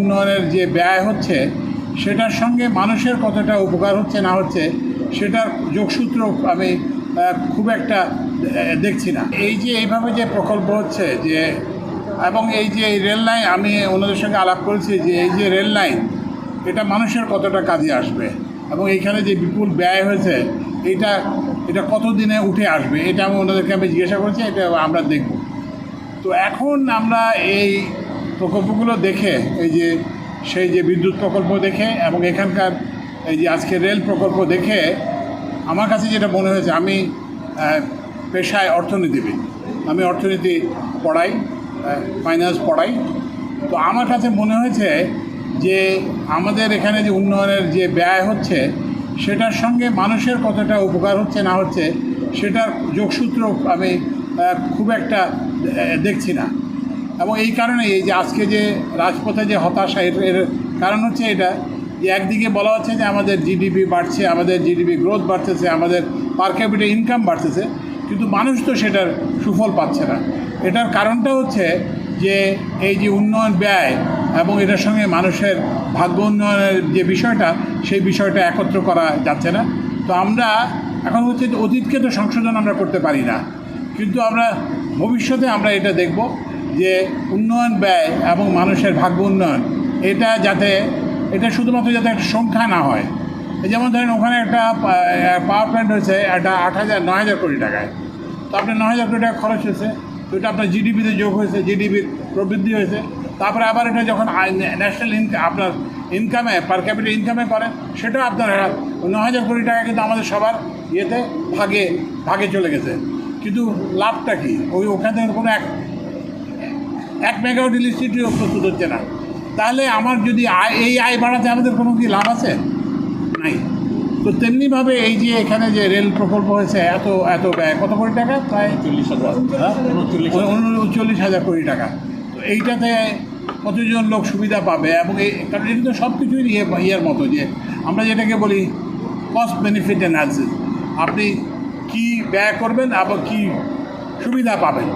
উন্নয়নের যে ব্যয় হচ্ছে, সেটার সঙ্গে মানুষের কতটা উপকার হচ্ছে, না হচ্ছে, সেটার যোগসূত্র আমি খুব একটা দেখছি না। এই যে এইভাবে যে প্রকল্প হচ্ছে যে, এবং এই যে এই রেল লাইন, আমি ওনাদের সঙ্গে আলাপ করেছি যে, এই যে রেল লাইন, এটা মানুষের কতটা কাজে আসবে? এবং এইখানে যে বিপুল ব্যয় হয়েছে, এটা এটা কত দিনে উঠে আসবে? এটা আমি ওনাদেরকে আমি জিজ্ঞাসা করেছি, এটা আমরা দেখব। তো এখন আমরা এই প্রকল্পগুলো দেখে, এই যে সেই যে বিদ্যুৎ প্রকল্প দেখে এবং এখানকার এই যে আজকে রেল প্রকল্প দেখে, আমার কাছে যেটা মনে হয়েছে, আমি পেশায় অর্থনীতিবিদ। আমি অর্থনীতি পড়াই ফাইন্যান্স পড়াই। তো আমার কাছে মনে হয়েছে যে আমাদের এখানে যে উন্নয়নের যে ব্যয় হচ্ছে, সেটার সঙ্গে মানুষের কতটা উপকার হচ্ছে, না হচ্ছে, সেটার যোগসূত্র আমি খুব একটা দেখছি না। এবং এই কারণে এই যে আজকে যে রাজপথে যে হতাশা, এর এর কারণ হচ্ছে এটা যে একদিকে বলা হচ্ছে যে আমাদের জিডিপি বাড়ছে, আমাদের জিডিপি গ্রোথ বাড়তেছে, আমাদের পার ক্যাপিটাল ইনকাম বাড়তেছে, কিন্তু মানুষ তো সেটার সুফল পাচ্ছে না। এটার কারণটা হচ্ছে যে এই যে উন্নয়ন ব্যয় এবং এটার সঙ্গে মানুষের ভাগ্য উন্নয়নের যে বিষয়টা, সেই বিষয়টা একত্র করা যাচ্ছে না। তো আমরা এখন হচ্ছে অতীতকে তো সংশোধন আমরা করতে পারি না। কিন্তু আমরা ভবিষ্যতে আমরা এটা দেখব। যে উন্নয়ন ব্যয় এবং মানুষের ভাগ্য উন্নয়ন, এটা যাতে, এটা শুধুমাত্র যাতে একটা সংখ্যা না হয়। যেমন ধরেন ওখানে একটা পাওয়ার প্ল্যান্ট হয়েছে একটা আট হাজার, নয় হাজার কোটি টাকায়। তো আপনার নয় হাজার কোটি টাকা খরচ হয়েছে, তো এটা আপনার জিডিপিতে যোগ হয়েছে জিডিপির প্রবৃদ্ধি হয়েছে। তারপরে আবার এটা যখন ন্যাশনাল ইনকাম আপনার ইনকামে পার ক্যাপিটাল ইনকামে করে, সেটাও আপনার ন হাজার কোটি টাকা কিন্তু আমাদের সবার ইয়েতে ভাগে ভাগে চলে গেছে। কিন্তু লাভটা কি? ওই ওখান থেকে কোনো এক এক মেগাওয়াট ইলেকট্রিসিটিও প্রস্তুত হচ্ছে না। তাহলে আমার যদি আয় এই আয় বাড়াতে আমাদের কোনো কি লাভ আছে? নাই। তো তেমনিভাবে এই যে এখানে যে রেল প্রকল্প হয়েছে এত এত ব্যয় কত কোটি টাকা? প্রায় চল্লিশ হাজার। উনচল্লিশ হাজার। কোটি টাকা। তো এইটাতে কতজন লোক সুবিধা পাবে? এবং এই কারণ এটা তো সব কিছুই ইয়ে ইয়ের মতো যে আমরা যেটাকে বলি কস্ট বেনিফিট অ্যানালিসিস আপনি কী ব্যয় করবেন আবার কী সুবিধা পাবেন?